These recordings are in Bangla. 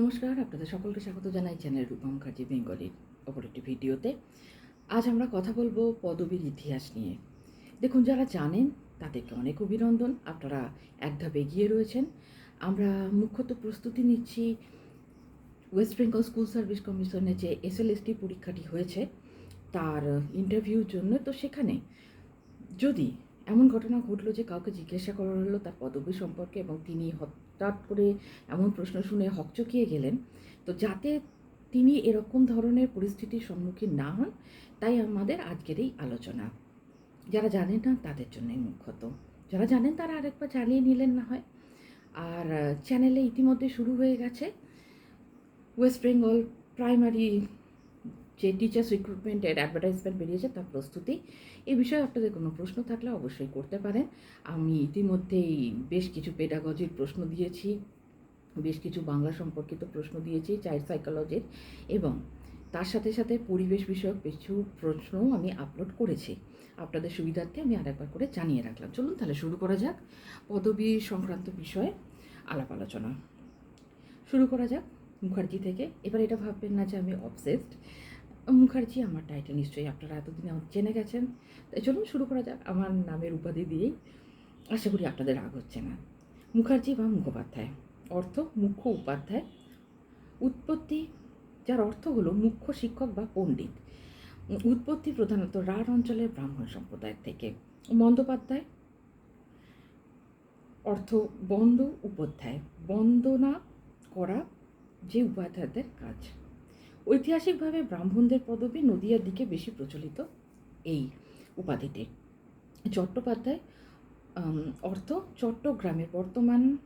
নমস্কার, আপনাদের সকলকে স্বাগত জানাই চ্যানেল রূপা মুখার্জি বেঙ্গলির অপর একটি ভিডিওতে। আজ আমরা কথা বলব পদবীর ইতিহাস নিয়ে। দেখুন, যারা জানেন তাদেরকে অনেক অভিনন্দন, আপনারা এক ধাপ এগিয়ে রয়েছেন। আমরা মুখ্যত প্রস্তুতি নিচ্ছি ওয়েস্ট বেঙ্গল স্কুল সার্ভিস কমিশনে যে এসএলএসটি পরীক্ষাটি হয়েছে, তার ইন্টারভিউর জন্য। তো সেখানে যদি এমন ঘটনা ঘটলো যে কাউকে জিজ্ঞাসা করা হলো তার পদবী সম্পর্কে এবং তিনি হঠাৎ করে এমন প্রশ্ন শুনে হকচকিয়ে গেলেন। তো যাতে তিনি এরকম ধরনের পরিস্থিতির সম্মুখীন না হন, তাই আমাদের আজকের এই আলোচনা। যারা জানেন না, তাদের জন্যই মুখ্যত। যারা জানেন, তারা আরেকবার চালিয়ে নিলেন না হয়। আর, চ্যানেলে ইতিমধ্যে শুরু হয়ে গেছে। ওয়েস্ট বেঙ্গল প্রাইমারি যে টিচার্স রিক্রুটমেন্টের অ্যাডভার্টাইজমেন্ট বেরিয়েছে তার প্রস্তুতি। এই বিষয়ে আপনাদের কোনো প্রশ্ন থাকলে অবশ্যই করতে পারেন। আমি ইতিমধ্যেই বেশ কিছু পেডাগজির প্রশ্ন দিয়েছি, বেশ কিছু বাংলা সম্পর্কিত প্রশ্ন দিয়েছি চাইল্ড সাইকোলজির এবং তার সাথে সাথে পরিবেশ বিষয়ক কিছু প্রশ্নও আমি আপলোড করেছি। আপনাদের সুবিধার্থে আমি আরেকবার করে জানিয়ে রাখলাম। চলুন তাহলে শুরু করা যাক পদবী সংক্রান্ত বিষয়ে আলাপ আলোচনা। শুরু করা যাক মুখার্জি থেকে। এবার এটা ভাববেন না যে আমি অবসেসড মুখার্জি, আমার টাইটেল নিশ্চয়ই আপনারা এতদিন জেনে গেছেন। তাই চলুন শুরু করা যাক। আমার নামের উপাধি দিয়েই আশা করি আপনাদের রাগ হচ্ছে না। মুখার্জি বা মুখোপাধ্যায়। অর্থ, মুখ্য উপাধ্যায়। উৎপত্তি, যার অর্থ হলো মুখ্য শিক্ষক বা পণ্ডিত। উৎপত্তি প্রধানত রাঢ় অঞ্চলের ব্রাহ্মণ সম্প্রদায়ের থেকে। বন্দ্যোপাধ্যায় অর্থ বন্দ উপাধ্যায়। বন্দনা করা যে উপাধ্যায়দের কাজ। ঐতিহাসিকভাবে ব্রাহ্মণদের পদবী নদিয়ার দিকে বেশি প্রচলিত এই উপাধিটি চট্টোপাধ্যায় অর্থ চট্টগ্রামের বর্তমান,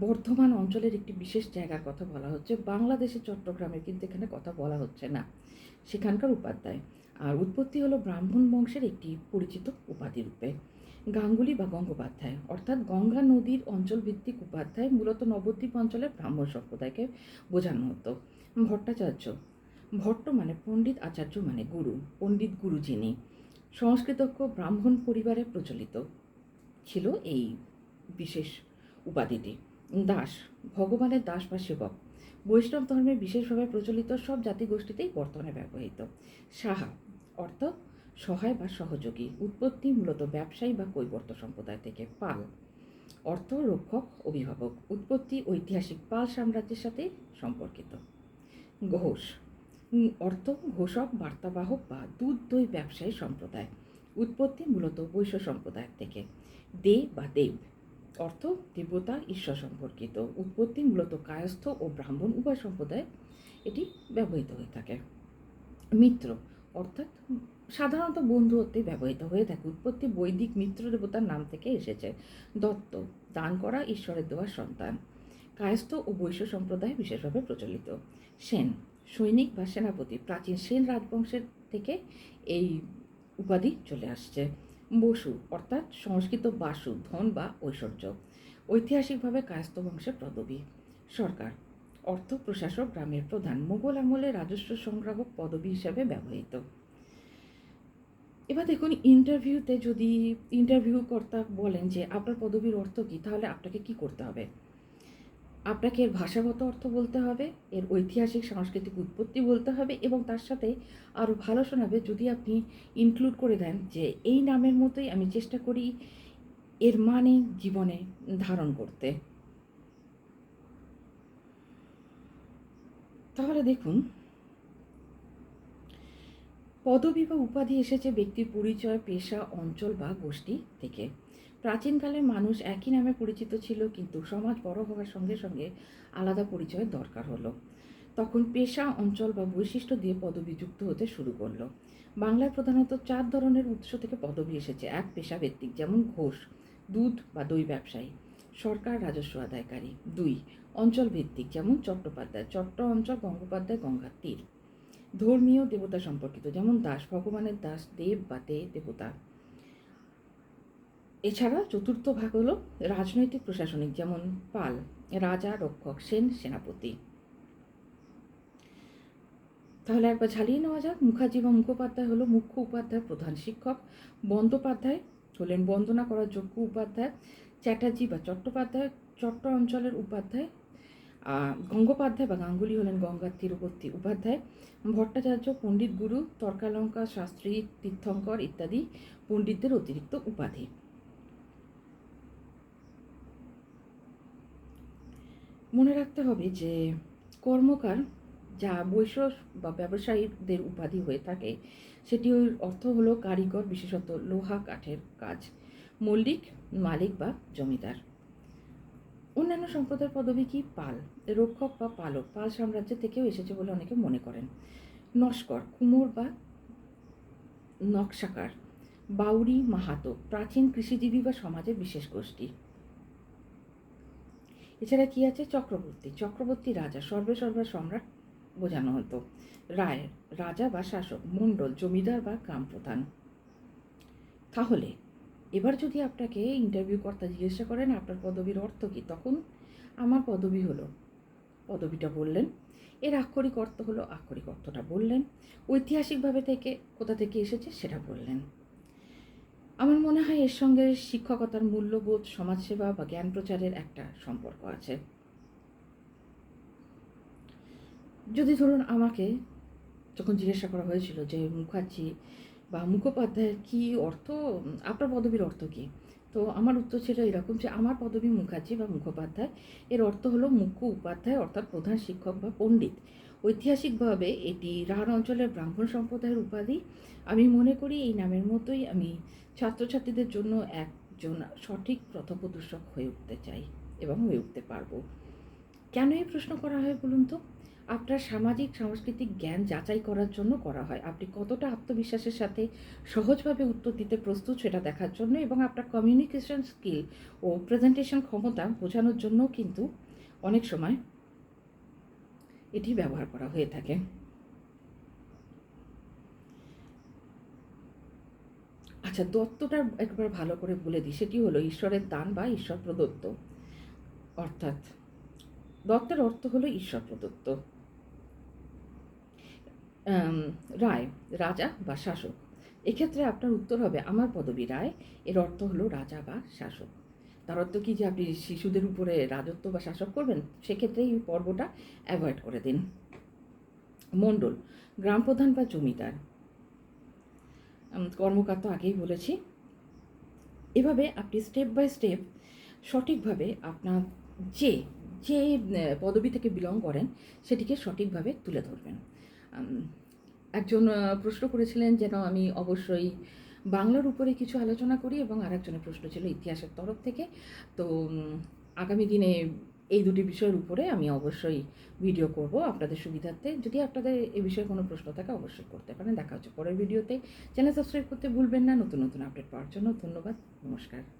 বর্ধমান অঞ্চলের একটি বিশেষ জায়গার কথা বলা হচ্ছে। বাংলাদেশের চট্টগ্রামের কিন্তু এখানে কথা বলা হচ্ছে না। সেখানকার উপাধ্যায়। আর উৎপত্তি হলো ব্রাহ্মণ বংশের একটি পরিচিত উপাধি রূপে। গাঙ্গুলি বা গঙ্গোপাধ্যায়। অর্থাৎ গঙ্গা নদীর অঞ্চলভিত্তিক উপাধ্যায় মূলত নবদ্বীপ অঞ্চলের ব্রাহ্মণ সম্প্রদায়কে বোঝানো হতো। ভট্টাচার্য। ভট্ট মানে পণ্ডিত আচার্য মানে গুরু, পণ্ডিত গুরু যিনি। সংস্কৃতজ্ঞ ব্রাহ্মণ পরিবারে প্রচলিত। ছিল এই বিশেষ উপাধিটি। দাস, ভগবানের দাস বা সেবক। বৈষ্ণব ধর্মে বিশেষভাবে প্রচলিত সব জাতিগোষ্ঠীতেই বর্তমানে ব্যবহৃত। সাহা, অর্থ সহায় বা সহযোগী। উৎপত্তি মূলত ব্যবসায়ী বা কৈবর্ত সম্প্রদায় থেকে। পাল অর্থ রক্ষক অভিভাবক। উৎপত্তি ঐতিহাসিক পাল সাম্রাজ্যের সাথে সম্পর্কিত। ঘোষ। অর্থ, ঘোষক, বার্তাবাহক বা দুধ দই ব্যবসায়ী সম্প্রদায়। উৎপত্তি মূলত বৈশ্য সম্প্রদায়ের থেকে। দে বা দেব। অর্থ দেবতা ঈশ্বর সম্পর্কিত। উৎপত্তি মূলত কায়স্থ ও ব্রাহ্মণ উভয় সম্প্রদায়। এটি ব্যবহৃত হয়ে থাকে। মিত্র, অর্থাৎ সাধারণত বন্ধু হতে ব্যবহৃত হয়ে থাকে। উৎপত্তি বৈদিক মিত্র দেবতার নাম থেকে এসেছে। দত্ত, দান করা ঈশ্বরের দেওয়ার সন্তান। কায়স্থ ও বৈশ্য সম্প্রদায় বিশেষভাবে প্রচলিত। সেন, সৈনিক বা সেনাপতি প্রাচীন সেন রাজবংশের থেকে এই উপাধি চলে আসছে। বসু, অর্থাৎ সংস্কৃত বাসু, ধন বা ঐশ্বর্য। ঐতিহাসিকভাবে কায়স্থ বংশের পদবী। সরকার, অর্থ প্রশাসক গ্রামের প্রধান, মোগল আমলে রাজস্ব সংগ্রাহক পদবী হিসাবে ব্যবহৃত। এবার দেখুন ইন্টারভিউতে যদি ইন্টারভিউ কর্তা বলেন যে, আপনার পদবীর অর্থ কী? তাহলে আপনাকে কি করতে হবে? আপনাকে এর ভাষাগত অর্থ বলতে হবে, এর ঐতিহাসিক সাংস্কৃতিক উৎপত্তি বলতে হবে এবং তার সাথে আরও ভালো শোনাবে যদি আপনি ইনক্লুড করে দেন যে এই নামের মতোই আমি চেষ্টা করি এর মানে জীবনে ধারণ করতে। তাহলে দেখুন, পদবি বা উপাধি এসেছে ব্যক্তির পরিচয়, পেশা, অঞ্চল বা গোষ্ঠী থেকে। প্রাচীনকালে মানুষ একই নামে পরিচিত ছিল, কিন্তু সমাজ বড় হওয়ার সঙ্গে সঙ্গে আলাদা পরিচয়ের দরকার হলো। তখন পেশা, অঞ্চল বা বৈশিষ্ট্য দিয়ে পদবি যুক্ত হতে শুরু করল। বাংলায় প্রধানত চার ধরনের উৎস থেকে পদবি এসেছে। এক পেশা ভিত্তিক যেমন ঘোষ, দুধ বা দই ব্যবসায়ী। সরকার রাজস্ব আদায়কারী। দুই অঞ্চল ভিত্তিক যেমন চট্টোপাধ্যায়। চট্ট অঞ্চল, গঙ্গোপাধ্যায় গঙ্গার তীর। ধর্মীয় দেবতা সম্পর্কিত, যেমন দাস, ভগবানের দাস, দেব বা দে দেবতা এছাড়া চতুর্থ ভাগ হলো রাজনৈতিক প্রশাসনিক, যেমন পাল, রাজা, রক্ষক, সেন, সেনাপতি। তাহলে একবার ঝালিয়ে নেওয়া যাক। মুখার্জি বা মুখোপাধ্যায় হলো মুখ্য উপাধ্যায় প্রধান শিক্ষক। বন্দ্যোপাধ্যায় হলেন বন্দনা করার যোগ্য উপাধ্যায়। চ্যাটার্জি বা চট্টোপাধ্যায় চট্ট অঞ্চলের উপাধ্যায়। গঙ্গোপাধ্যায় বা গাঙ্গুলি হলেন গঙ্গার তীরবর্তী উপাধ্যায়। ভট্টাচার্য, পণ্ডিত গুরু তর্কালঙ্কা শাস্ত্রী, তীর্থঙ্কর ইত্যাদি পণ্ডিতদের অতিরিক্ত উপাধি। মনে রাখতে হবে যে কর্মকার যা বৈশ্য বা ব্যবসায়ীদের উপাধি হয়ে থাকে, সেটির অর্থ হলো কারিগর বিশেষত লোহা কাঠের কাজ, মল্লিক, মালিক বা জমিদার। অন্যান্য সম্প্রদায়ের পদবী কি? পাল। রক্ষক বা পালক। পাল সাম্রাজ্য থেকেও এসেছে বলে অনেকে মনে করেন। নস্কর, কুমোর বা নকশাকার বাউরি মাহাতো, প্রাচীন কৃষিজীবী বা সমাজের বিশেষ গোষ্ঠী। এছাড়া কি আছে? চক্রবর্তী। চক্রবর্তী রাজা, সর্বে সর্বা সম্রাট বোঝানো হতো। রায়, রাজা বা শাসক, মণ্ডল, জমিদার বা গ্রাম প্রধান। তাহলে, এবার যদি আপনাকে ইন্টারভিউ কর্তা জিজ্ঞাসা করেন, আপনার পদবীর অর্থ কী? তখন আমার পদবী হলো, পদবিটা বললেন, এর আক্ষরিক অর্থ হলো, আক্ষরিক অর্থটা বললেন, ঐতিহাসিকভাবে থেকে কোথা থেকে এসেছে সেটা বললেন। আমার মনে হয় এর সঙ্গে শিক্ষকতার মূল্যবোধ, সমাজসেবা বা জ্ঞান প্রচারের একটা সম্পর্ক আছে। যদি ধরুন আমাকে যখন জিজ্ঞাসা করা হয়েছিল যে, মুখার্জি বা মুখোপাধ্যায়ের কী অর্থ? আপনার পদবীর অর্থ কী? তো আমার উত্তর ছিল এরকম যে, আমার পদবী মুখার্জি বা মুখোপাধ্যায়। এর অর্থ হলো মুখ্য উপাধ্যায়, অর্থাৎ প্রধান শিক্ষক বা পণ্ডিত। ঐতিহাসিকভাবে এটি রাঢ় অঞ্চলের ব্রাহ্মণ সম্প্রদায়ের উপাধি। আমি মনে করি এই নামের মতোই আমি ছাত্রছাত্রীদের জন্য একজন সঠিক পথপ্রদর্শক হয়ে উঠতে চাই এবং হয়ে উঠতে পারব। কেন এই প্রশ্ন করা হয় বলুন তো? আপনার সামাজিক, সাংস্কৃতিক জ্ঞান যাচাই করার জন্য করা হয়। আপনি কতটা আত্মবিশ্বাসের সাথে সহজভাবে উত্তর দিতে প্রস্তুত সেটা দেখার জন্য এবং আপনার কমিউনিকেশন স্কিল ও প্রেজেন্টেশন ক্ষমতা বোঝানোর জন্য কিন্তু অনেক সময় এটি ব্যবহার করা হয়ে থাকে। আচ্ছা দত্তটা একবার ভালো করে বলে দিই। সেটি হলো ঈশ্বরের দান বা ঈশ্বর প্রদত্ত। অর্থাৎ, দত্তের অর্থ হলো ঈশ্বর প্রদত্ত। রায়, রাজা বা শাসক। এক্ষেত্রে আপনার উত্তর হবে, আমার পদবী রায়। এর অর্থ হলো রাজা বা শাসক। তার অর্থ কি যে আপনি শিশুদের উপরে রাজত্ব বা শাসক করবেন? সেক্ষেত্রে এই পর্বটা অ্যাভয়েড করে দিন। মণ্ডল, গ্রাম প্রধান বা জমিদার? কর্মকার তো আগেই বলেছি। এভাবে আপনি স্টেপ বাই স্টেপ সঠিকভাবে আপনার যে যে পদবি থেকে বিলং করেন, সেটিকে সঠিকভাবে তুলে ধরবেন। একজন প্রশ্ন করেছিলেন যেন আমি অবশ্যই বাংলার উপরে কিছু আলোচনা করি এবং আর একজনের প্রশ্ন ছিল ইতিহাসের তরফ থেকে। তো আগামী দিনে এই দুটি বিষয়ের উপরে আমি অবশ্যই ভিডিও করব আপনাদের সুবিধার্থে। যদি আপনাদের এ বিষয়ে কোনো প্রশ্ন থাকে অবশ্যই করতে পারেন। দেখা হচ্ছে পরের ভিডিওতে চ্যানেল সাবস্ক্রাইব করতে ভুলবেন না। নতুন নতুন আপডেট পাওয়ার জন্য ধন্যবাদ। নমস্কার।